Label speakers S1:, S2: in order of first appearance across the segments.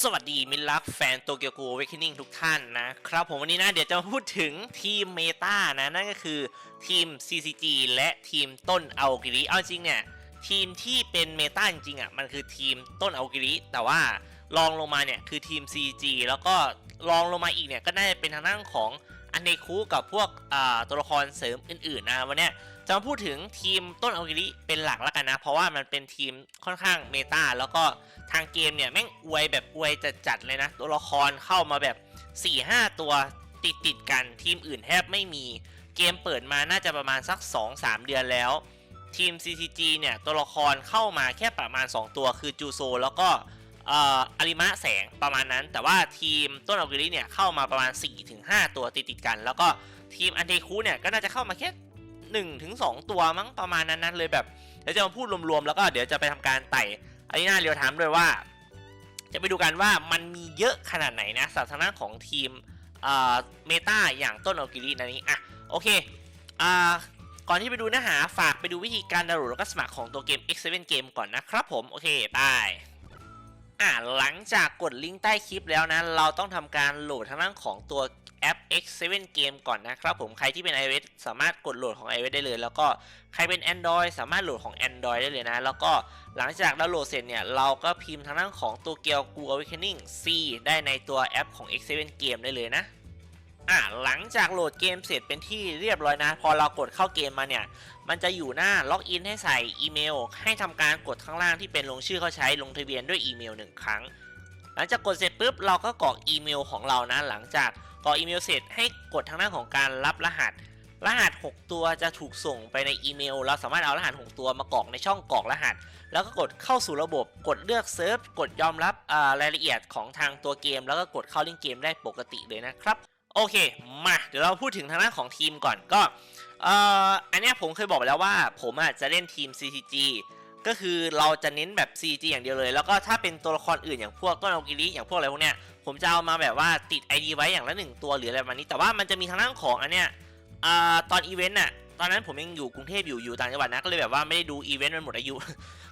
S1: สวัสดีมิตรรักแฟนโตเกียวกูเวก e นิ่งทุกท่านนะครับผมวันนี้นะเดี๋ยวจะมาพูดถึงทีมเมตานะ นั่นก็คือทีม CCG และทีมต้นเอากิริเอาจริงเนี่ย ทีมที่เป็นเมตาจริงๆอะมันคือทีมต้นเอากิริแต่ว่าลองลงมาเนี่ยคือทีม CG แล้วก็ลองลงมาอีกเนี่ยก็น่าจะเป็นทางด้านของอันเนคูกับพวกตัวละครเสริมอื่นๆนะวันเนี้ย จะมาพูดถึงทีมต้นอากิริเป็นหลักแล้วกันนะ เพราะว่ามันเป็นทีมค่อนข้างเมตาแล้วก็ทางเกมเนี่ยแม่งอวยแบบอวยจัดๆเลยนะ ตัวละครเข้ามาแบบ 4-5 ตัวติดติดกันทีมอื่นแทบไม่มีเกมเปิดมาน่าจะประมาณสัก 2-3 เดือนแล้ว ทีม CCG เนี่ย ตัวละครเข้ามาแค่ประมาณ 2 ตัวคือจูโซ แล้วก็เอ่ออาริมะแสงประมาณนั้น แต่ว่าทีมต้นอากิริเนี่ย เข้ามาประมาณ 4-5 ตัวติดติดกัน แล้วก็ทีมอันเทคูเนี่ย ก็น่าจะเข้ามาแค่ 1ถึง2ตัวมั้งประมาณนั้นนั้นเลยแบบเดี๋ยวจะมาพูดรวมๆแล้วก็เดี๋ยวจะไปทำการไต่อารีนาเรียวถามด้วยว่า จะไปดูกันว่ามันมีเยอะขนาดไหนนะสำหรับทางด้านของทีมเมตาอย่างต้นโอกิรินะนี้อะโอเคอ่าก่อนที่ไปดูเนื้อหาฝากไปดูวิธีการดาวน์โหลดแล้วก็สมัครของตัวเกม X7 Game ก่อนนะครับผม โอเคไปอ่าหลังจากกดลิงก์ใต้คลิปแล้วนะ เราต้องทำการโหลดทางด้านของตัว แอป X7 Game ก่อนนะครับผมใครที่เป็น iOS สามารถกดโหลดของ iOS ได้เลย แล้วก็ใครเป็น Android สามารถโหลดของ Android ได้เลยนะ แล้วก็หลังจากดาวน์โหลดเสร็จเนี่ย เราก็พิมพ์ทางด้านของตัวเกียว Google Awakening C ได้ในตัวแอปของ X7 Game ได้เลยนะอะหลังจากโหลดเกมเสร็จเป็นที่เรียบร้อยนะ พอเรากดเข้าเกมมาเนี่ย มันจะอยู่หน้าล็อกอินให้ใส่อีเมล ให้ทำการกดข้างล่างที่เป็นลงชื่อเขาใช้ลงทะเบียนด้วยอีเมลหนึ่งครั้ง หลังจากกดเสร็จปุ๊บเราก็กรอกอีเมลของเรานะ หลังจาก กรอกอีเมลเสร็จให้กดทางด้านของการรับรหัส รหัส 6 ตัวจะถูกส่งไปในอีเมล เราสามารถเอารหัส 6 ตัวมากรอกในช่องกรอกรหัส แล้วก็กดเข้าสู่ระบบ กดเลือกเซิร์ฟ กดยอมรับรายละเอียดของทางตัวเกม แล้วก็กดเข้าเล่นเกมได้ปกติเลยนะครับ โอเค มา เดี๋ยวเราพูดถึงทางด้านของทีมก่อนก็อันนี้ผมเคยบอกไปแล้วว่า ผมจะเล่นทีม CCG ก็คือเราจะเน้นแบบ CG อย่างเดียวเลย แล้วก็ถ้าเป็นตัวละครอื่นอย่างพวกต้นเอกิริอย่างพวกอะไรพวกเนี้ยผมจะเอามาแบบว่าติด ID ไว้อย่างละหนึ่งตัวหรืออะไรประมาณนี้ แต่ว่ามันจะมีทางด้านของอันเนี้ยอ่าตอนอีเวนต์น่ะตอนนั้นผมยังอยู่กรุงเทพอยู่อยู่ต่างจังหวัดนะก็เลยแบบว่าไม่ได้ดูอีเวนต์มันหมดอายุ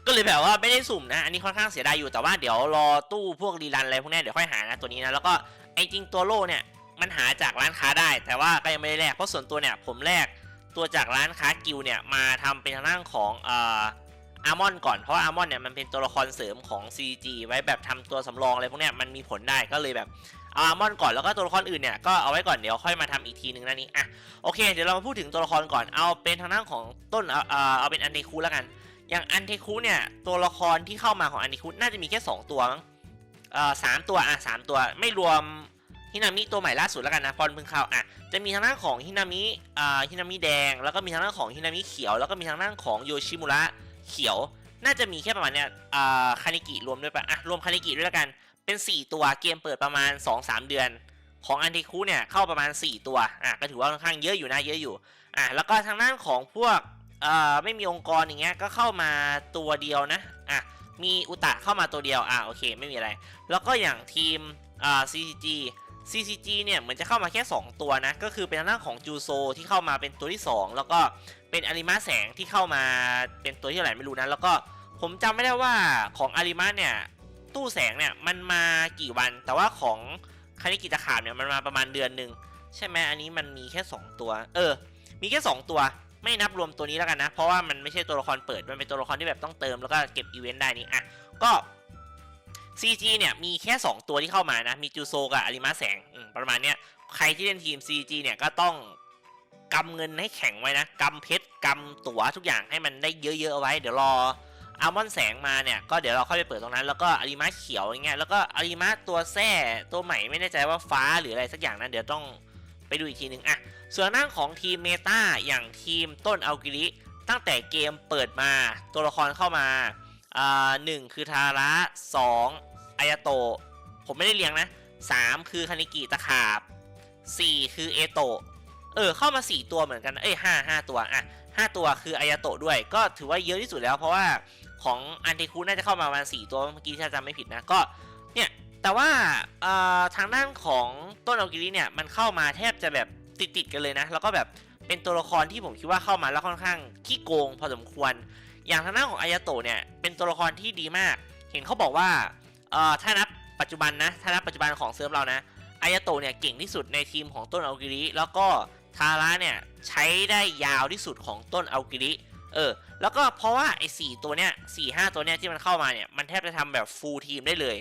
S1: ก็เลยแบบว่าไม่ได้สุ่มนะอันนี้ค่อนข้างเสียดายอยู่แต่ว่าเดี๋ยวรอตู้พวกรีรันอะไรพวกเนี้ยเดี๋ยวค่อยหานะตัวนี้นะแล้วก็ไอ้จริงตัวโล่เนี่ยมันหาจากร้านค้าได้ แต่ว่าก็ยังไม่ได้แลกเพราะส่วนตัวเนี่ยผมแลกตัวจากร้านค้ากิลเนี่ยมาทำเป็นทางด้านของเอ่อ อาร์มอนก่อนเพราะอาร์มอนเนี่ยมันเป็นตัวละครเสริมของ CG ไว้แบบทำตัวสำรองอะไรพวกเนี้ยมันมีผลได้ก็เลยแบบเอาอาร์มอนก่อนแล้วก็ตัวละครอื่นเนี่ยก็เอาไว้ก่อนเดี๋ยวค่อยมาทำอีกทีนึงนะนี่อะโอเคเดี๋ยวเรามาพูดถึงตัวละครก่อนเอาเป็นทางด้านของต้นเอาเอาเอาเป็นอันเทคูแล้วกัน อย่างอันเทคูเนี่ยตัวละครที่เข้ามาของอันเทคูน่าจะมีแค่สองตัวมั้งเอ่อสามตัวอะสามตัวไม่รวมฮินามิตัวใหม่ล่าสุดแล้วกันนะพอนพิ่งเข้าอะจะมีทางด้านของฮินามิอ่าฮินามิแดง แล้วก็มีทางด้านของฮินามิเขียวแล้วก็มีทางด้านของโยชิมุระ เขียวน่าจะมีแค่ประมาณเนี้ยอ่าคานิกิรวมด้วยปะอะรวมคานิกิด้วยแล้วกัน เป็น 4 ตัวเกมเปิดประมาณ 2-3 เดือน ของอันติคูเนี่ยเข้าประมาณ 4 ตัวอะก็ถือว่าค่อนข้างเยอะอยู่นะเยอะอยู่อะแล้วก็ทางด้านของพวกอ่าไม่มีองค์กรอย่างเงี้ยก็เข้ามาตัวเดียวนะอะมีอุตะเข้ามาตัวเดียวอะโอเคไม่มีอะไร แล้วก็อย่างทีมอ่า CCG CCG เนี่ยเหมือนจะเข้ามาแค่ 2 ตัวนะ ก็คือเป็นทางด้านของจูโซที่เข้ามาเป็นตัวที่ 2 แล้วก็ เป็นอาริมะแสงที่เข้ามาเป็นตัวที่เท่าไหร่ไม่รู้นะ แล้วก็ผมจำไม่ได้ว่าของอาริมะเนี่ยตู้แสงเนี่ยมันมากี่วัน แต่ว่าของคานิกิตะขาบเนี่ยมันมาประมาณเดือนหนึ่งใช่ไหมอันนี้มันมีแค่ 2 ตัว เออ มีแค่ 2 ตัว ไม่นับรวมตัวนี้แล้วกันนะ เพราะว่ามันไม่ใช่ตัวละครเปิด มันเป็นตัวละครที่แบบต้องเติมแล้วก็เก็บอีเวนต์ได้นี่อะก็ CG เนี่ยมีแค่ 2 ตัวที่เข้ามานะ มีจูโซกับอาริมาแสงประมาณเนี้ยใครที่เล่นทีม CG เนี่ยก็ต้อง กำเงินให้แข็งไว้นะกำเพชรกำตั๋วทุกอย่างให้มันได้เยอะๆเอาไว้ เดี๋ยวรออัลมอนแสงมาเนี่ยก็เดี๋ยวเราค่อยไปเปิดตรงนั้น แล้วก็อาริมาเขียวอย่างเงี้ยแล้วก็อาริมาตัวแท้ตัวใหม่ไม่แน่ใจว่าฟ้าหรืออะไรสักอย่างนะเดี๋ยวต้องไปดูอีกทีนึงอะส่วนหน้างของทีมเมตาอย่างทีมต้นอัลกิริตั้งแต่เกมเปิดมาตัวละครเข้ามาอ่าหนึ่งคือทาระสองอายาโตผมไม่ได้เรียงนะสามคือคานิกิตะขาบสี่คือเอโตะ เออเข้ามาสี่ตัวเหมือนกันเอ้ยห้าห้าตัวอะห้าตัวคืออายาโตะด้วย ก็ถือว่าเยอะที่สุดแล้วเพราะว่าของอันเทคูน่าจะเข้ามาประมาณสี่ตัวเมื่อกี้ถ้าจำไม่ผิดนะก็เนี่ยแต่ว่าเอ่อทางด้านของต้นอัลกิริเนี่ยมันเข้ามาแทบจะแบบติดติดๆกันเลยนะแล้วก็แบบเป็นตัวละครที่ผมคิดว่าเข้ามาแล้วค่อนข้างขี้โกงพอสมควร อย่างทางด้านของอายาโตะเนี่ยเป็นตัวละครที่ดีมาก เห็นเขาบอกว่าเอ่อถ้านับปัจจุบันนะถ้านับปัจจุบันของเซิร์ฟเรานะอายาโตะเนี่ยเก่งที่สุดในทีมของต้นอัลกิริแล้วก็ ทาระเนี่ยใช้ได้ยาวที่สุดของต้นอัลกิริเออ แล้วก็เพราะว่าไอ้สตัวเนี้ยสี่ห้าตัวเนี้ยที่มันเข้ามาเนี่ย มันแทบจะทำแบบฟูลทีมได้เลย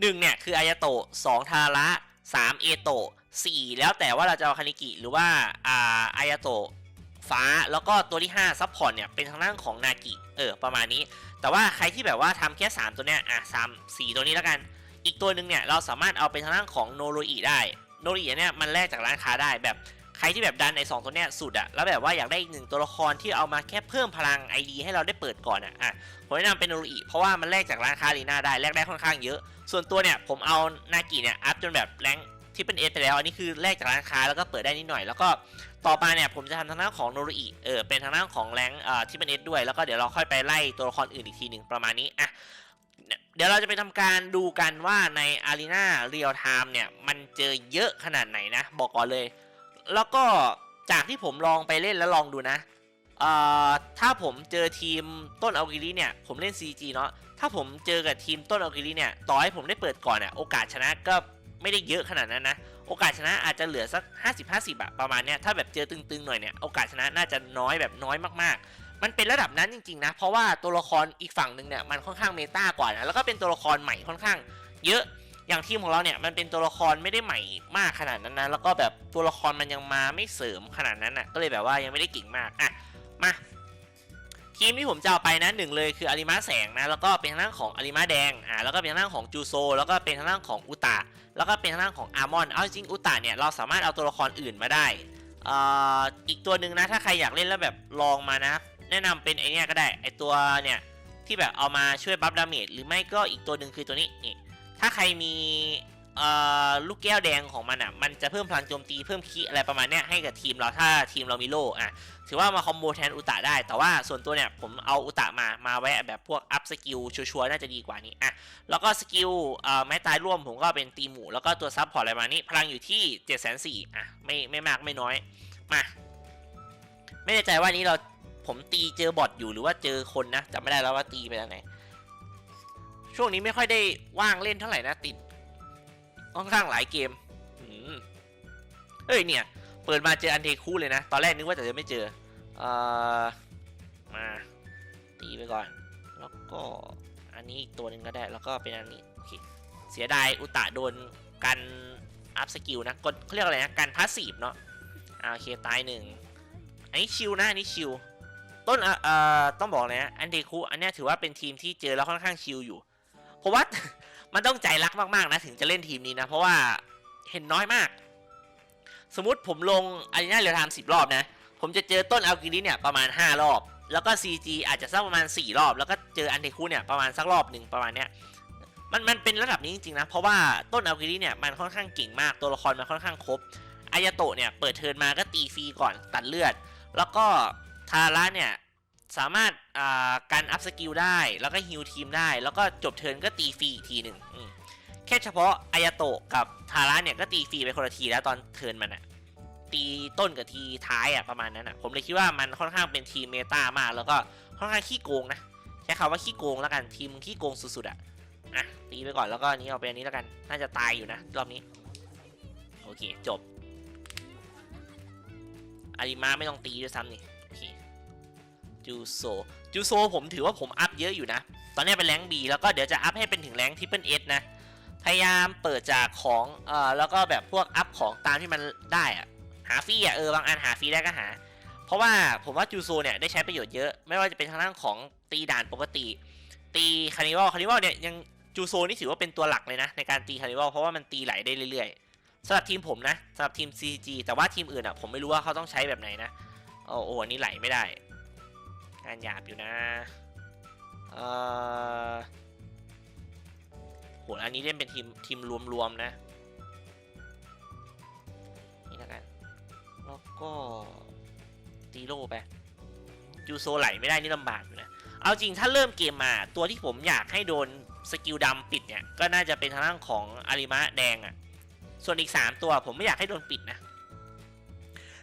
S1: หนึ่งเนี่ยคืออายาโตะสองทาระสามเอโตะสี่แล้วแต่ว่าเราจะเอาคานิกิหรือว่าอ่าอายาโตะฟ้าแล้วก็ตัวที่5ซับพอร์ตเนี่ยเป็นทางด้านของนากิเออประมาณนี้ แต่ว่าใครที่แบบว่าทำแค่ 3 ตัวเนี้ยอะสามสี่ตัวนี้แล้วกัน อีกตัวหนึ่งเนี่ยเราสามารถเอาเป็นทางด้านของโนโรอิได้ โนรอิเนี่ยมันแลกจากร้านค้าได้แบบใครที่แบบดันใน2ตัวเนี้ยสุดอะแล้วแบบว่าอยากได้อีกหนึ่งตัวละครที่เอามาแค่เพิ่มพลัง ID ให้เราได้เปิดก่อนอะอะผมแนะนำเป็นโนรอิเพราะว่ามันแลกจากร้านค้าลีน่าได้แลกได้ค่อนข้างเยอะ ส่วนตัวเนี่ยผมเอานากิเนี่ยอัพจนแบบแรงที่เป็นเอไปแล้วอันนี้คือแลกจากร้านค้าแล้วก็เปิดได้นิดหน่อย แล้วก็ต่อมาเนี่ยผมจะทำทางด้านของโนรอิเออเป็นทางด้านของแรงเอ่อที่เป็นเอด้วยแล้วก็เดี๋ยวเราค่อยไปไล่ตัวละครอื่นอีกทีหนึ่งประมาณนี้อะ เดี๋ยวเราจะไปทำการดูกันว่าใน Arena Real Time เนี่ย มันเจอเยอะขนาดไหนนะ บอกก่อนเลย แล้วก็จากที่ผมลองไปเล่นแล้วลองดูนะเอ่อถ้าผมเจอทีมต้นอัลกิริเนี่ย ผมเล่น CG เนาะถ้าผมเจอกับทีมต้นอัลกิริเนี่ย ต่อให้ผมได้เปิดก่อนเนี่ยโอกาสชนะก็ไม่ได้เยอะขนาดนั้นนะ โอกาสชนะอาจจะเหลือสัก 50-50อะประมาณเนี้ยถ้าแบบเจอตึงๆหน่อยเนี่ย โอกาสชนะน่าจะน้อยแบบน้อยมากๆ มันเป็นระดับนั้นจริงๆนะ เพราะว่าตัวละครอีกฝั่งหนึ่งเนี่ยมันค่อนข้างเมตากว่านะแล้วก็เป็นตัวละครใหม่ค่อนข้าง เยอะอย่างทีมของเราเนี่ยมันเป็นตัวละครไม่ได้ใหม่มากขนาดนั้นนะแล้วก็แบบตัวละครมันยังมาไม่เสริมขนาดนั้นอะก็เลยแบบว่ายังไม่ได้เก่งมากอะมาทีมที่ผมจะเอาไปนะหนึ่งเลยคืออาริมาแสงนะแล้วก็เป็นทางด้านของอาริมาแดงอ่าแล้วก็เป็นทางด้านของจูโซ แล้วก็เป็นทางด้านของอุตะแล้วก็เป็นทางด้านของอาร์มอนเอาจริงอุตะเนี่ยเราสามารถเอาตัวละครอื่นมาได้อ่าอีกตัวหนึ่งนะถ้าใครอยากเล่นแล้วแบบลองมานะ แนะนำเป็นไอเนี้ยก็ได้ไอตัวเนี่ยที่แบบเอามาช่วยบัฟดาเมจหรือไม่ก็อีกตัวหนึ่งคือตัวนี้นี่ถ้าใครมีลูกแก้วแดงของมันอะ มันจะเพิ่มพลังโจมตีเพิ่มคีอะไรประมาณเนี้ยให้กับทีมเราถ้าทีมเรามีโล่อะ ถือว่ามาคอมโบแทนอุตะได้ แต่ว่าส่วนตัวเนี่ยผมเอาอุตะมา มาไว้แบบพวกอัพสกิลชัวร์ๆน่าจะดีกว่านี้อะ แล้วก็สกิลเอ่อไม้ตายร่วมผมก็เป็นตีหมู แล้วก็ตัวซับพอร์ตอะไรประมาณนี้ พลังอยู่ที่7จ็ดแสนสี่อะ ไม่ไม่มากไม่น้อย มา ไม่แน่ใจว่านี้เรา ผมตีเจอบอทอยู่หรือว่าเจอคนนะจำไม่ได้แล้วว่าตีไปทางไหน ช่วงนี้ไม่ค่อยได้ว่างเล่นเท่าไหร่นะติดค่อนข้างหลายเกมเอ้ยเนี่ย เปิดมาเจออันเทคู่เลยนะ ตอนแรกนึกว่าจะไม่เจอเอ่อมาตีไปก่อน แล้วก็อันนี้อีกตัวหนึ่งก็ได้ แล้วก็เป็นอันนี้โอเคเสียดายอุตะโดนกันอัพสกิลนะกดเขาเรียกอะไรนะ กันพาสซีฟเนาะอ่าโอเคตายหนึ่งอันนี้ชิลนะอันนี้ชิล ต้นเอ่อต้องบอกเลยนะอันเทคูอันนี้ถือว่าเป็นทีมที่เจอแล้วค่อนข้างชิลอยู่เพราะว่ามันต้องใจรักมากๆนะถึงจะเล่นทีมนี้นะ เพราะว่าเห็นน้อยมาก สมมติผมลงอารีนาเรียลไทม์สิบรอบนะ ผมจะเจอต้นอัลกิริเนี่ยประมาณ 5 รอบ แล้วก็ CG อาจจะสักประมาณ 4 รอบ แล้วก็เจออันเทคูเนี่ยประมาณสักรอบหนึ่งประมาณเนี้ยมันมันเป็นระดับนี้จริงๆนะ เพราะว่าต้นอัลกิริเนี่ยมันค่อนข้างเก่งมากตัวละครมันค่อนข้างครบอายาโตะเนี่ยเปิดเทิร์นมาก็ตีฟรีก่อนตัดเลือด แล้วก็ ทาระเนี่ย สามารถาการอัพสกิลได้ แล้วก็ฮิลทีมได้ แล้วก็จบเทิร์นก็ตีฟรีอีกทีหนึ่งแค่เฉพาะอายาโตะกับทาระเนี่ยก็ตีฟรีไปคนละทีแล้วตอนเทิร์นมันอะตีต้นกับทีท้ายอะประมาณนั้นอะผมเลยคิดว่ามันค่อนข้างเป็นทีมเมตามาก แล้วก็ค่อนข้างขี้โกงนะใช้คำว่าขี้โกงแล้วกันทีมขี้โกงสุดๆอะอะตีไปก่อนแล้วก็อันนี้เอาไปอันนี้แล้วกันน่าจะตายอยู่นะรอบนี้โอเคจบอาริมาไม่ต้องตีด้วยซ้ำนี่ จูโซจูโซผมถือว่าผมอัพเยอะอยู่นะ ตอนนี้เป็นแรงบีแล้วก็เดี๋ยวจะอัพให้เป็นถึงแรงทิปเปิลเอสนะ พยายามเปิดจากของเอ่อแล้วก็แบบพวกอัพของตามที่มันได้อะหาฟรีอะเออบางอันหาฟรีได้ก็หา เพราะว่าผมว่าจูโซเนี่ยได้ใช้ประโยชน์เยอะ ไม่ว่าจะเป็นทางด้านของตีด่านปกติ ตีคานิวัลคานิวัลเนี่ยยังจูโซนี่ถือว่าเป็นตัวหลักเลยนะ ในการตีคานิวัลเพราะว่ามันตีไหลได้เรื่อยๆสำหรับทีมผมนะสำหรับทีม CG แต่ว่าทีมอื่นอะผมไม่รู้ว่าเขาต้องใช้แบบไหนนะโอ้โหอันนี้ไหลไม่ได้ งานหยาบอยู่นะเออโหอันนี้เล่นเป็นทีมทีมรวมๆนะ นี่แล้วกัน แล้วก็ตีโร่ไปจูโซไหลไม่ได้นี่ลำบากอยู่นะ เอาจริงถ้าเริ่มเกมมาตัวที่ผมอยากให้โดนสกิลดำปิดเนี่ย ก็น่าจะเป็นทางด้านของอาริมะแดงอะ่ะ ส่วนอีก 3 ตัวผมไม่อยากให้โดนปิดนะ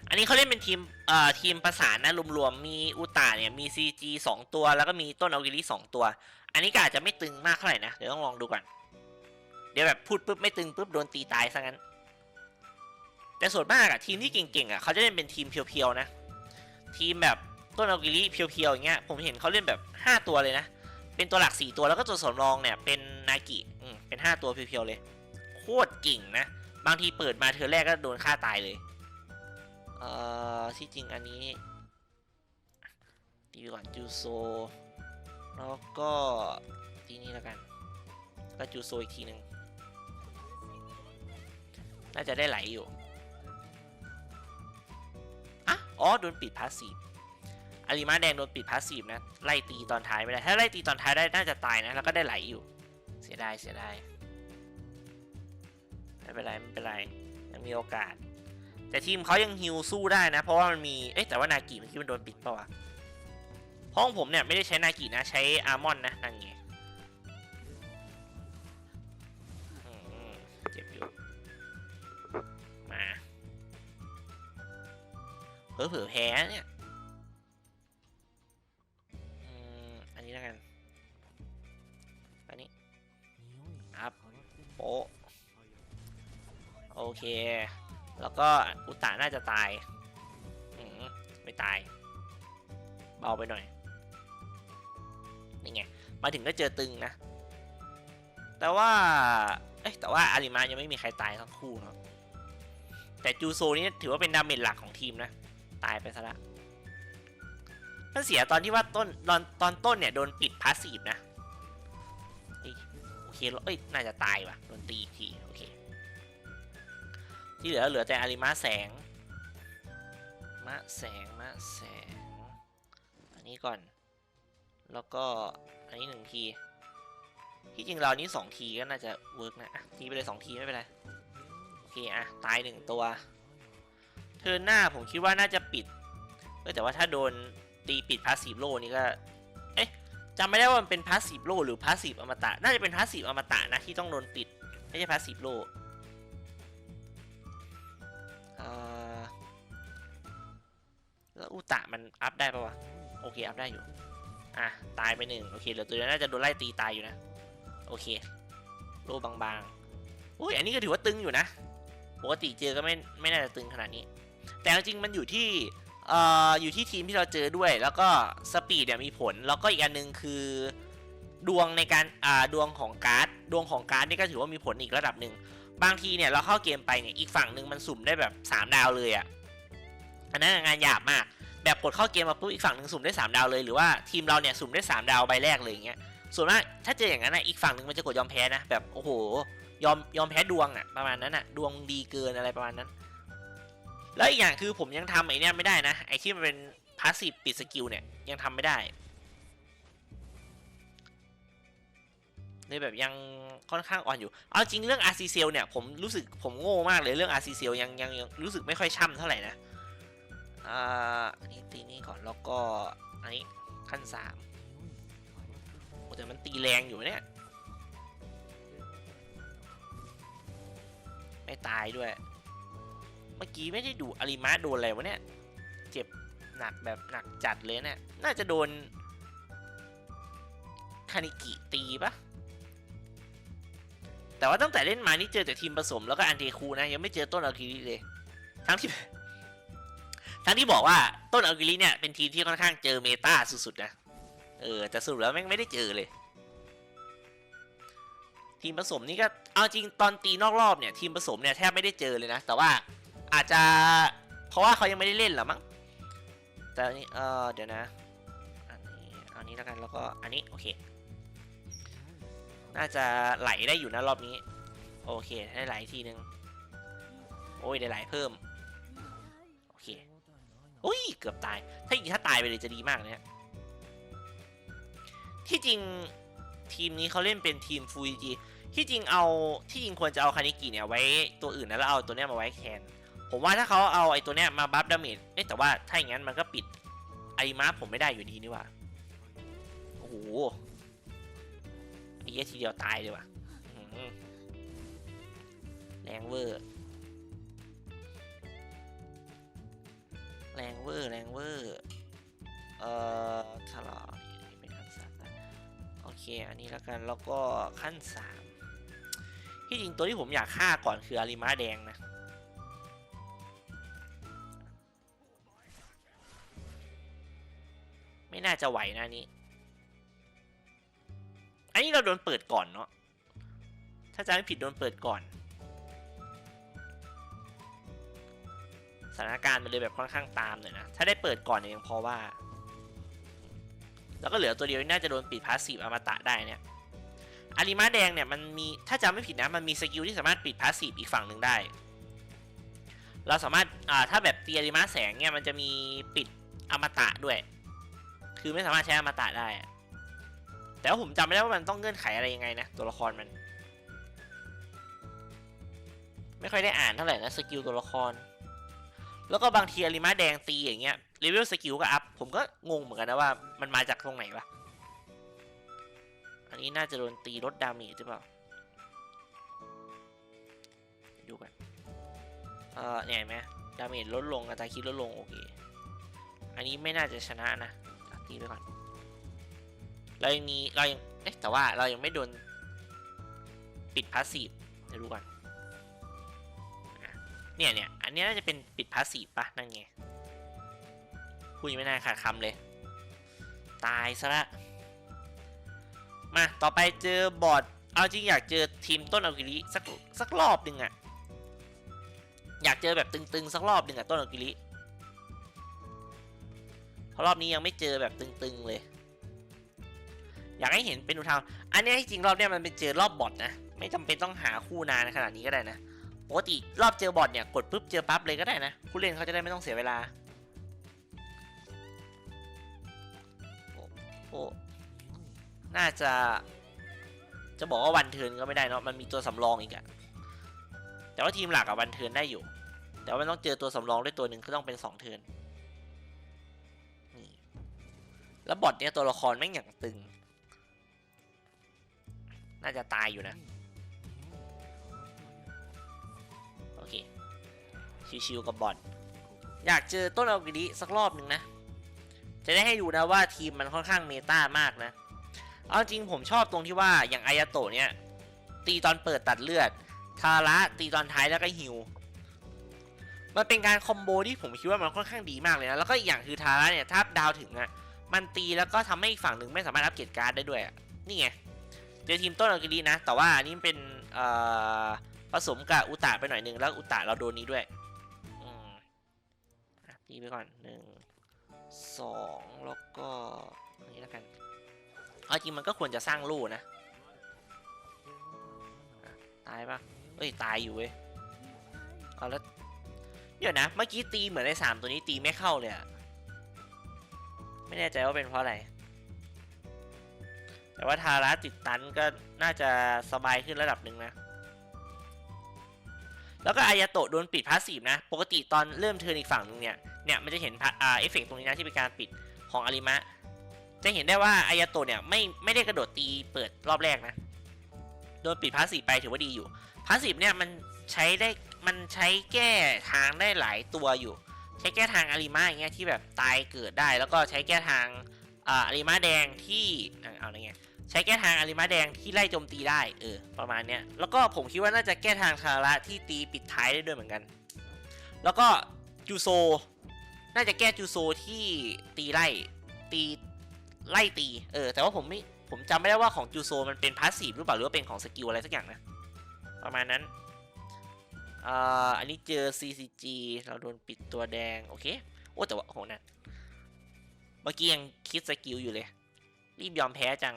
S1: อันนี้เขาเล่นเป็นทีมเอ่อทีมประสานนะรวมๆมีอุตาเนี่ยมี CG 2 ตัว แล้วก็มีต้นอากิริ2ตัว อันนี้ก็อาจจะไม่ตึงมากเท่าไหร่นะ เดี๋ยวต้องลองดูก่อน เดี๋ยวแบบพูดปุ๊บไม่ตึงปุ๊บโดนตีตายซะงั้น แต่ส่วนมากอะทีมที่เก่งๆอะเขาจะเล่นเป็นทีมเพียวๆนะ ทีมแบบต้นอากิริเพียวๆอย่างเงี้ยผมเห็นเขาเล่นแบบ 5 ตัวเลยนะ เป็นตัวหลัก 4 ตัวแล้วก็ตัวสำรองเนี่ยเป็นนากิอืมเป็น 5 ตัวเพียวๆเลย โคตรเก่งนะ บางทีเปิดมาเธอแรกก็โดนฆ่าตายเลย เอ่อที่จริงอันนี้ตีก่อนจูโซ แล้วก็ทีนี้แล้วกันก็จูโซอีกทีหนึ่งน่าจะได้ไหลอยู่อะอ๋อโดนปิดพาสซีฟอาริมาแดงโดนปิดพาสซีฟนะ ไล่ตีตอนท้ายไม่ได้ ถ้าไล่ตีตอนท้ายได้น่าจะตายนะ แล้วก็ได้ไหลอยู่ เสียดายเสียดายไม่เป็นไรไม่เป็นไรยังมีโอกาส แต่ทีมเขายังฮิวสู้ได้นะ เพราะว่ามันมี เอ๊ะแต่ว่านากิเมื่อกี้มันโดนปิดปะวะห้องผมเนี่ยไม่ได้ใช้นากินะ ใช้อาร์มอนนะนั่นไงอืมเจ็บอยู่ มาเผลอเผลอๆแพ้เนี่ย ก็อุตตะน่าจะตายอืมไม่ตาย เบาไปหน่อย นี่ไง มาถึงก็เจอตึงนะ แต่ว่า เอ้แต่ว่าอาริมายังไม่มีใครตายทั้งคู่เนาะ แต่จูโซนี่ถือว่าเป็นดาเมจหลักของทีมนะ ตายไปซะละมันเสียตอนที่ว่าต้นตอนตอนต้นเนี่ยโดนปิดพาสซีฟนะโอเคเอ้ย น่าจะตายว่ะ โดนตีอีกที โอเค ที่เหลือเหลือแต่อาริมาแสง มะแสง มะแสง อันนี้ก่อน แล้วก็อันนี้หนึ่งทีที่จริงเรานี้สองทีก็น่าจะเวิร์กนะทีไปเลยสองทีไม่เป็นไร โอเคอะตายหนึ่งตัวเทินหน้าผมคิดว่าน่าจะปิดแต่ว่าถ้าโดนตีปิดพาสซีฟโลนี่ก็ เอ๊ะจำไม่ได้ว่ามันเป็นพาสซีฟโลหรือพาสซีฟอมตะ น่าจะเป็นพาสซีฟอมตะนะที่ต้องโดนปิด ไม่ใช่พาสซีฟโล เออแล้วอุตะมันอัพได้ปะวะ โอเค อัพได้อยู่ อะ ตายไปหนึ่งโอเคเหลือตัวเดียวน่าจะโดนไล่ตีตายอยู่นะ โอเคโลบางๆอุ้ยอันนี้ก็ถือว่าตึงอยู่นะ ปกติเจอก็ไม่ไม่น่าจะตึงขนาดนี้ แต่จริงๆมันอยู่ที่เอ่ออยู่ที่ทีมที่เราเจอด้วย แล้วก็สปีดเนี่ยมีผล แล้วก็อีกอันหนึ่งคือดวงในการอ่าดวงของการ์ด ดวงของการ์ดนี่ก็ถือว่ามีผลอีกระดับหนึ่ง บางทีเนี่ยเราเข้าเกมไปเนี่ยอีกฝั่งหนึ่งมันสุ่มได้แบบ3ดาวเลยอะ่ะอันนั้นงานหยาบมาก แบบกดเข้าเกมมาปุ๊บอีกฝั่งหนึ่งสุ่มได้3ดาวเลยหรือว่าทีมเราเนี่ยสุ่มได้3ดาวใบแรกเลยอย่างเงี้ยส่วนมากถ้าเจออย่างนั้นนะอีกฝั่งหนึ่งมันจะกดยอมแพ้นะแบบโอ้โหยอมยอมแพ้ดวงอะ่ะประมาณนั้นอะ่ะดวงดีเกินอะไรประมาณนั้น แล้วอีกอย่างคือผมยังทำไอ้เนี่ยไม่ได้นะไอ้ที่มันเป็นพาสซีฟปิดสกิลเนี่ยยังทำไม่ได้ เลยแบบยังค่อนข้างอ่อนอยู่ เอาจริงเรื่อง RC c e l เนี่ยผมรู้สึกผมโง่มากเลยเรื่อง RC c e l ยังยังยังรู้สึกไม่ค่อยช่ำเท่าไหร่นะ อ่า อันนี้ตีนี่ก่อนแล้วก็อันนี้ขั้นสามโอ้แต่มันตีแรงอยู่เนี่ย ไม่ตายด้วย เมื่อกี้ไม่ได้ดูอาริมาโดนอะไรวะเนี่ย เจ็บหนักแบบหนักจัดเลยเนี่ย น่าจะโดนคานิกิตีปะ แต่ว่าตั้งแต่เล่นมานี่เจอแต่ทีมผสมแล้วก็อันเดคูนะ ยังไม่เจอต้นอากิริเลย ทั้งที่ ทั้งที่บอกว่าต้นอากิริเนี่ยเป็นทีมที่ค่อนข้างเจอเมตาสุดๆนะ เออแต่สรุปแล้วแม่งไม่ได้เจอเลย ทีมผสมนี่ก็เอาจริงตอนตีนอกรอบเนี่ย ทีมผสมเนี่ยแทบไม่ได้เจอเลยนะ แต่ว่าอาจจะเพราะว่าเขายังไม่ได้เล่นหรอมั้งแต่อันนี้เออเดี๋ยวนะอันนี้อันนี้แล้วกันแล้วก็อันนี้โอเค น่าจะไหลได้อยู่นะรอบนี้ โอเคได้ไหลทีนึง โอ้ยได้ไหลเพิ่ม โอเคโอ้ยเกือบตาย ถ้าอีกถ้าตายไปเลยจะดีมากเนี่ยที่จริงทีมนี้เขาเล่นเป็นทีมฟูจิ ที่จริงเอาที่จริงควรจะเอาคานิกิเนี่ยไว้ตัวอื่นนะแล้วเอาตัวเนี้ยมาไว้แทน ผมว่าถ้าเขาเอาไอ้ตัวเนี้ยมาบัฟดาเมจเอ๊ะแต่ว่าถ้าอย่างนั้นมันก็ปิดไอมาผมไม่ได้อยู่ดีนี่ว่า โอ้โห ตีทีเดียวตายเลยว่ะแรงเวอร์ แรงเวอร์ แรงเวอร์ เอ่อถ้าเรานี่เป็นขั้นสามโอเค อันนี้แล้วกัน แล้วก็ขั้นสามที่จริงตัวที่ผมอยากฆ่าก่อนคืออาริมาแดงนะ ไม่น่าจะไหวนะอัน นี้อันนี้เราโดนเปิดก่อนเนาะ ถ้าจำไม่ผิดโดนเปิดก่อน สถานการณ์มันเลยแบบค่อนข้างตามหน่อยนะ ถ้าได้เปิดก่อนเนี่ยยังพอว่า แล้วก็เหลือตัวเดียวที่น่าจะโดนปิดพาสซีฟอมตะได้เนี่ยอาริมาแดงเนี่ยมันมี ถ้าจำไม่ผิดนะ มันมีสกิลที่สามารถปิดพาสซีฟอีกฝั่งหนึ่งได้ เราสามารถ อ่า ถ้าแบบตีอาริมาแสงเนี่ยมันจะมีปิดอมตะด้วย คือไม่สามารถใช้อมตะได้ แต่ว่าผมจำไม่ได้ว่ามันต้องเงื่อนไขอะไรยังไงนะตัวละครมัน ไม่ค่อยได้อ่านเท่าไหร่นะสกิลตัวละคร แล้วก็บางทีอาริมาแดงตีอย่างเงี้ยเลเวลสกิลก็อัพผมก็งงเหมือนกันนะว่ามันมาจากตรงไหนวะอันนี้น่าจะโดนตีลดดาเมจหรือเปล่าดูกันเออเนี่ยเห็นไหมดาเมจลดลงอัตราคิดลดลงโอเค อันนี้ไม่น่าจะชนะนะอะตีไปก่อน เรายังมีเรายังเอ๊ะแต่ว่าเรายังไม่โดนปิดพาสซีฟเดี๋ยวดูก่อนเนี่ยเนี่ยอันนี้น่าจะเป็นปิดพาสซีฟปะนั่นไงพูดยังไม่น่าขาดคำเลย ตายซะละมาต่อไปเจอบอร์ดเอาจริงอยากเจอทีมต้นอากิริสักสักรอบหนึ่งอะอยากเจอแบบตึงๆสักรอบหนึ่งอะต้นอากิริเพราะรอบนี้ยังไม่เจอแบบตึงๆเลย อยากให้เห็นเป็นอุทาหรณ์อันนี้ที่จริงรอบเนี้ยมันเป็นเจอรอบบอทนะ ไม่จำเป็นต้องหาคู่นานขนาดนี้ก็ได้นะปกติรอบเจอบอทเนี่ยกดปุ๊บเจอปั๊บเลยก็ได้นะผู้เล่นเขาจะได้ไม่ต้องเสียเวลาโอ้โอ้น่าจะจะบอกว่าวันเทินก็ไม่ได้เนาะมันมีตัวสำรองอีกอะแต่ว่าทีมหลักอะวันเทินได้อยู่ แต่ว่ามันต้องเจอตัวสำรองด้วยตัวหนึ่งก็ต้องเป็นสองเทินนี่แล้วบอทเนี่ยตัวละครแม่งอย่างตึง น่าจะตายอยู่นะ โอเค ชิวๆกับบอลอยากเจอต้นอากิริสักรอบหนึ่งนะ จะได้ให้ดูนะว่าทีมมันค่อนข้างเมตามากนะ เอาจริงผมชอบตรงที่ว่าอย่างอายาโตะเนี่ย ตีตอนเปิดตัดเลือด ทาระตีตอนท้ายแล้วก็ฮิวมันเป็นการคอมโบที่ผมคิดว่ามันค่อนข้างดีมากเลยนะ แล้วก็อีกอย่างคือทาระเนี่ยถ้าดาวถึงอะ่ะมันตีแล้วก็ทำให้อีกฝั่งหนึ่งไม่สามารถอัปเกรดการ์ดได้ด้วยนี่ไง เจอทีมต้นเอากิรินะ แต่ว่าอันนี้เป็นผสมกับอุตะไปหน่อยหนึ่งแล้วอุตะเราโดนนี้ด้วยอืมอะตีไปก่อนหนึ่งสองแล้วก็อันนี้แล้วกันเอาจริงมันก็ควรจะสร้างลู่นะตายปะเอ้ยตายอยู่เว้ยเอาแล้วเดี๋ยวนะเมื่อกี้ตีเหมือนในสามตัวนี้ตีไม่เข้าเลยอะไม่แน่ใจว่าเป็นเพราะอะไร แต่ว่าทาระติดตันก็น่าจะสบายขึ้นระดับหนึ่งนะ แล้วก็อายาโตะโดนปิดพาสซีฟนะ ปกติตอนเริ่มเทิร์นอีกฝั่งหนึงเนี่ย เนี่ยมันจะเห็นอ่าเอฟเฟกต์ตรงนี้นะที่เป็นการปิดของอาริมะ จะเห็นได้ว่าอายาโตะเนี่ยไม่ไม่ได้กระโดดตีเปิดรอบแรกนะ โดนปิดพาสซีฟไปถือว่าดีอยู่ พาสซีฟเนี่ยมันใช้ได้มันใช้แก้ทางได้หลายตัวอยู่ ใช้แก้ทางอาริมะอย่างเงี้ยที่แบบตายเกิดได้ แล้วก็ใช้แก้ทางอาริมะแดงที่เอาอะไรเงี้ย ใช้แก้ทางอาริมาแดงที่ไล่โจมตีได้เออประมาณเนี้ยแล้วก็ผมคิดว่าน่าจะแก้ทางคาระที่ตีปิดท้ายได้ด้วยเหมือนกัน แล้วก็จูโซ น่าจะแก้จูโซที่ตีไล่ตีไล่ตีเออแต่ว่าผมไม่ผมจำไม่ได้ว่าของจูโซมันเป็นพาสซีฟหรือเปล่าหรือว่าเป็นของสกิลอะไรสักอย่างนะประมาณนั้นอ่าอันนี้เจอ CCG เราโดนปิดตัวแดงโอเคโอ้แต่ว่าโหนั่นเมื่อกี้ยังคิดสกิลอยู่เลย รีบยอมแพ้จัง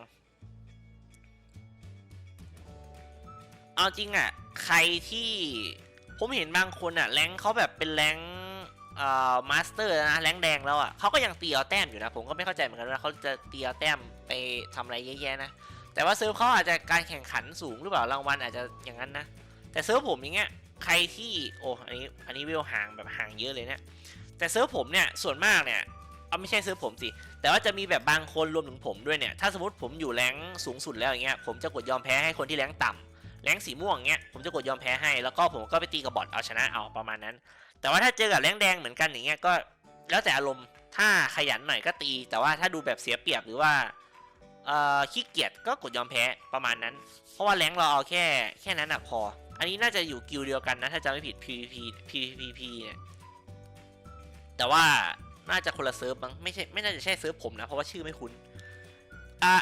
S1: เอาจริงอะ่ะ ใครที่ผมเห็นบางคนอะ่ะแรงเขาแบบเป็นแรงเอ่อมาสเตอร์นะแรงแดงแล้วอะ่ะเขาก็ยังตีเอาแต้มอยู่นะ ผมก็ไม่เข้าใจเหมือนกันว่าเขาจะตีเอาแต้มไปทำอะไรเยอะแยะนะ แต่ว่าเซิร์ฟเขาอาจจะการแข่งขันสูงหรือเปล่ารางวัลอาจจะอย่างนั้นนะ แต่เซิร์ฟผมอย่างเงี้ยใครที่โอ้อันนี้อันนี้เวห่างแบบห่างเยอะเลยเนี่ยแต่เซิร์ฟผมเนี่ยส่วนมากเนี่ยเอาไม่ใช่เซิร์ฟผมสิ แต่ว่าจะมีแบบบางคนรวมถึงผมด้วยเนี่ย ถ้าสมมติผมอยู่แรงสูงสุดแล้วอย่างเงี้ย ผมจะกดยอมแพ้ให้คนที่แรงต่ำ แรงสีม่วงเงี้ยผมจะกดยอมแพ้ให้ แล้วก็ผมก็ไปตีกับบอทเอาชนะเอาประมาณนั้น แต่ว่าถ้าเจอกับแรงแดงเหมือนกันอย่างเงี้ยก็แล้วแต่อารมณ์ถ้าขยันหน่อยก็ตี แต่ว่าถ้าดูแบบเสียเปรียบหรือว่าเอ่อขี้เกียจก็กดยอมแพ้ประมาณนั้น เพราะว่าแรงเราเอาแค่แค่นั้นอะพอ อันนี้น่าจะอยู่กิลเดียวกันนะถ้าจำไม่ผิด PVP PVP เนี่ยแต่ว่าน่าจะคนละเซิร์ฟมั้งไม่ใช่ไม่น่าจะใช่เซิร์ฟผมนะเพราะว่าชื่อไม่คุ้น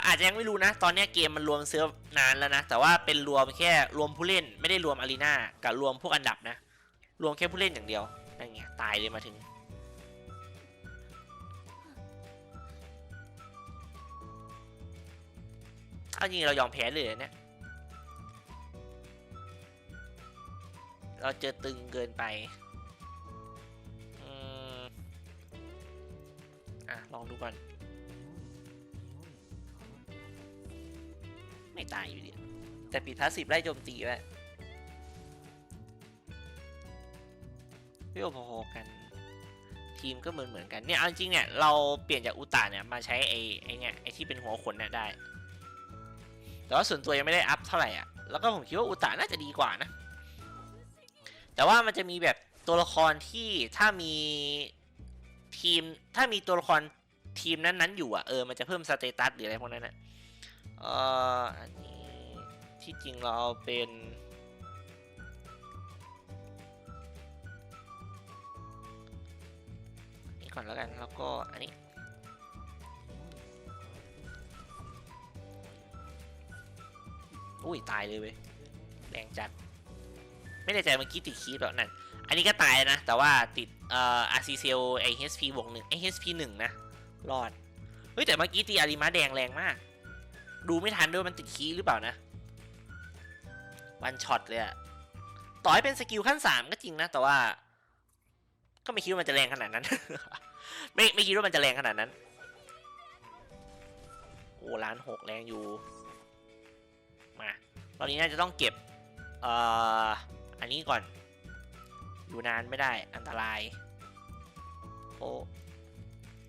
S1: อาจจะยังไม่รู้นะ ตอนนี้เกมมันรวมเซิร์ฟนานแล้วนะ แต่ว่าเป็นรวมแค่รวมผู้เล่น ไม่ได้รวมอารีนากับรวมพวกอันดับนะ รวมแค่ผู้เล่นอย่างเดียวนั่นไงตายเลยมาถึง เอาจริงเรายอมแพ้เลยเหรอเนี่ยเราเจอตึงเกินไปอะลองดูก่อน ตายอยู่ดีแต่ปิดพาสซีฟไล่โจมตีไว้พี่โอพอๆกัน ทีมก็เหมือนเหมือนกันเนี่ยเอาจริงเนี่ยเราเปลี่ยนจากอุตาเนี่ยมาใช้ไอ้ไอ้เนี่ยไอ้ที่เป็นหัวขนเนี่ยได้ แต่ว่าส่วนตัวยังไม่ได้อัพเท่าไหร่อะแล้วก็ผมคิดว่าอุตาน่าจะดีกว่านะ แต่ว่ามันจะมีแบบตัวละครที่ถ้ามีทีมถ้ามีตัวละครทีมนั้นๆอยู่อะเออมันจะเพิ่มสเตตัสหรืออะไรพวกนั้นนะ เอ่ออันนี้ที่จริงเราเอาเป็นนี่ก่อนแล้วกันแล้วก็อันนี้อุ้ยตายเลยเว้ยแรงจัด ไม่แน่ใจเมื่อกี้ติดคีบแบบนั่นอันนี้ก็ตายนะ แต่ว่าติดเอ่ออาร์ซีเซลไอเฮสพีบวกหนึ่งไอเฮสพีหนึ่งนะ รอด เฮ้ย แต่เมื่อกี้ตีอาริมาแดงแรงมาก ดูไม่ทันด้วยมันติดคีย์หรือเปล่านะ วันช็อตเลยอะต่อให้เป็นสกิลขั้นสามก็จริงนะ แต่ว่า ก็ไม่คิดว่ามันจะแรงขนาดนั้น ไม่ไม่คิดว่ามันจะแรงขนาดนั้น โอ้ล้านหกแรงอยู่ มา ตอนนี้น่าจะต้องเก็บ เอ่อ อันนี้ก่อน อยู่นานไม่ได้อันตราย โอ้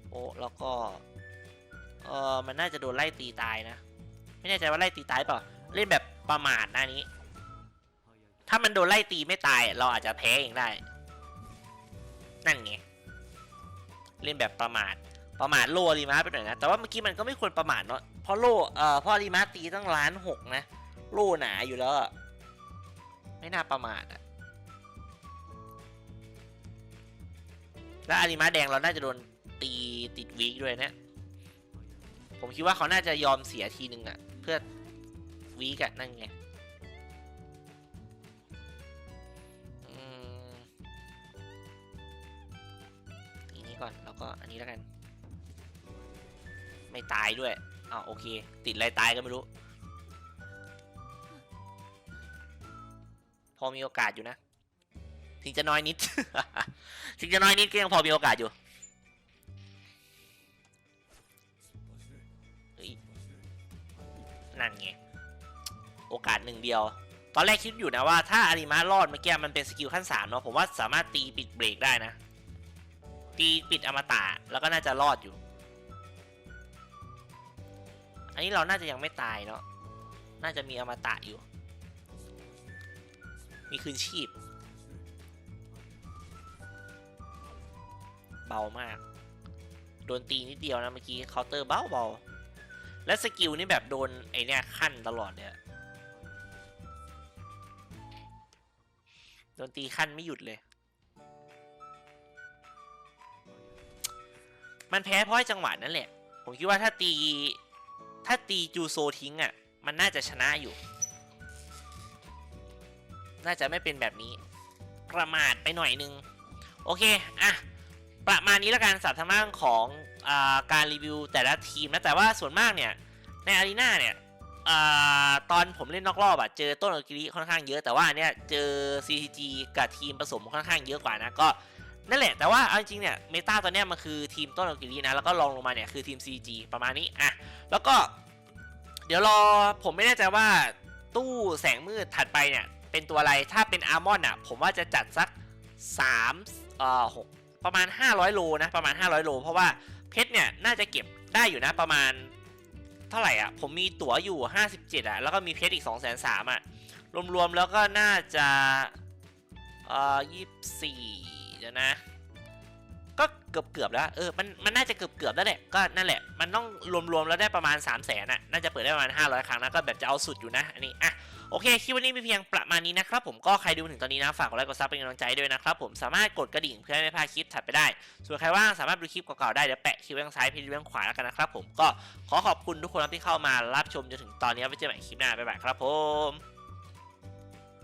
S1: โอ้แล้วก็ เออมันน่าจะโดนไล่ตีตายนะ ไม่แน่ใจว่าไล่ตีตายเปล่าเล่นแบบประมาทหน้านี้ ถ้ามันโดนไล่ตีไม่ตาย เราอาจจะแพ้เองได้ นั่นไงเล่นแบบประมาทประมาทโลรีมาไปหน่อยนะแต่ว่าเมื่อกี้มันก็ไม่ควรประมาทเนาะเพราะโลเอ่อเพราะอารีมาตีตั้งล้านหกนะโลหนาอยู่แล้วไม่น่าประมาทอะแล้วอาริมาแดงเราน่าจะโดนตีติดวีคด้วยเนี่ยผมคิดว่าเขาน่าจะยอมเสียทีนึงอะ เพื่อวีกอะนั่นไงอืมทีนี้ก่อนแล้วก็อันนี้แล้วกัน ไม่ตายด้วยอ้าวโอเค ติดอะไรตายก็ไม่รู้ พอมีโอกาสอยู่นะ ถึงจะน้อยนิด ถึงจะน้อยนิดก็ยังพอมีโอกาสอยู่ นั่นไง โอกาสหนึ่งเดียว ตอนแรกคิดอยู่นะว่าถ้าอาริมารอดเมื่อกี้มันเป็นสกิลขั้นสามเนาะผมว่าสามารถตีปิดเบรกได้นะ ตีปิดอมตะแล้วก็น่าจะรอดอยู่ อันนี้เราน่าจะยังไม่ตายเนาะน่าจะมีอมตะอยู่ มีคืนชีพ เบามาก โดนตีนิดเดียวนะเมื่อกี้เคาน์เตอร์เบาเบา และสกิลนี่แบบโดนไอเนี่ยขั้นตลอดเลยอะโดนตีขั้นไม่หยุดเลย มันแพ้เพราะจังหวะนั่นแหละ ผมคิดว่าถ้าตี ถ้าตีจูโซทิ้งอะ่ะ มันน่าจะชนะอยู่ น่าจะไม่เป็นแบบนี้ ประมาทไปหน่อยนึง โอเค อะ ประมาณนี้แล้วกันสับทางด้านของ การรีวิวแต่ละทีมนะแต่ว่าส่วนมากเนี่ยในอารีนาเนี่ยอตอนผมเล่นนอกรอบอะเจอต้นอากิริค่อนข้างเยอะแต่ว่าเนี่ยเจอ CCG กับทีมผสมค่อนข้างเยอะกว่านะก็นั่นแหละแต่ว่าเอาจริงเนี่ยเมตาตอนเนี้ยมันคือทีมต้นอากิรินะแล้วก็ลองลงมาเนี่ยคือทีม CG ประมาณนี้อะแล้วก็เดี๋ยวรอผมไม่แน่ใจว่าตู้แสงมืดถัดไปเนี่ยเป็นตัวอะไรถ้าเป็นอาร์มอนอะผมว่าจะจัดสัก3เอ่อ6ประมาณ 500 โลนะประมาณ 500 โล เพราะว่า เพชรเนี่ยน่าจะเก็บได้อยู่นะประมาณเท่าไหร่อะ ผมมีตั๋วอยู่ 57อะแล้วก็มีเพชรอีก 2 3 0 0 0อะ รวมๆแล้วก็น่าจะเอ่อ24เดี๋ยวนะ ก็เกือบเกือบๆแล้ว เออ มัน มันน่าจะเกือบเกือบๆแล้วแหละ ก็นั่นแหละ มันต้องรวมๆแล้วได้ประมาณ 3 0 0แสนอะ น่าจะเปิดได้ประมาณ 500 ครั้งนะ ก็แบบจะเอาสุดอยู่นะ อันนี้ อะ โอเคคลิปวันนี้มีเพียงประมาณนี้นะครับผมก็ใครดูถึงตอนนี้นะฝากกดไลค์กดซับเป็นกำลังใจด้วยนะครับผมสามารถกดกระดิ่งเพื่อไม่พลาดคลิปถัดไปได้ ส่วนใครว่างสามารถดูคลิปเก่าๆได้เดี๋ยวแปะคลิปไว้ข้างซ้ายเพจไว้ข้างขวาแล้วกันนะครับผมก็ขอขอบคุณทุกคนที่เข้ามารับชมจนถึงตอนนี้ไว้เจอกันใหม่คลิปหน้าบ๊ายบายครับผม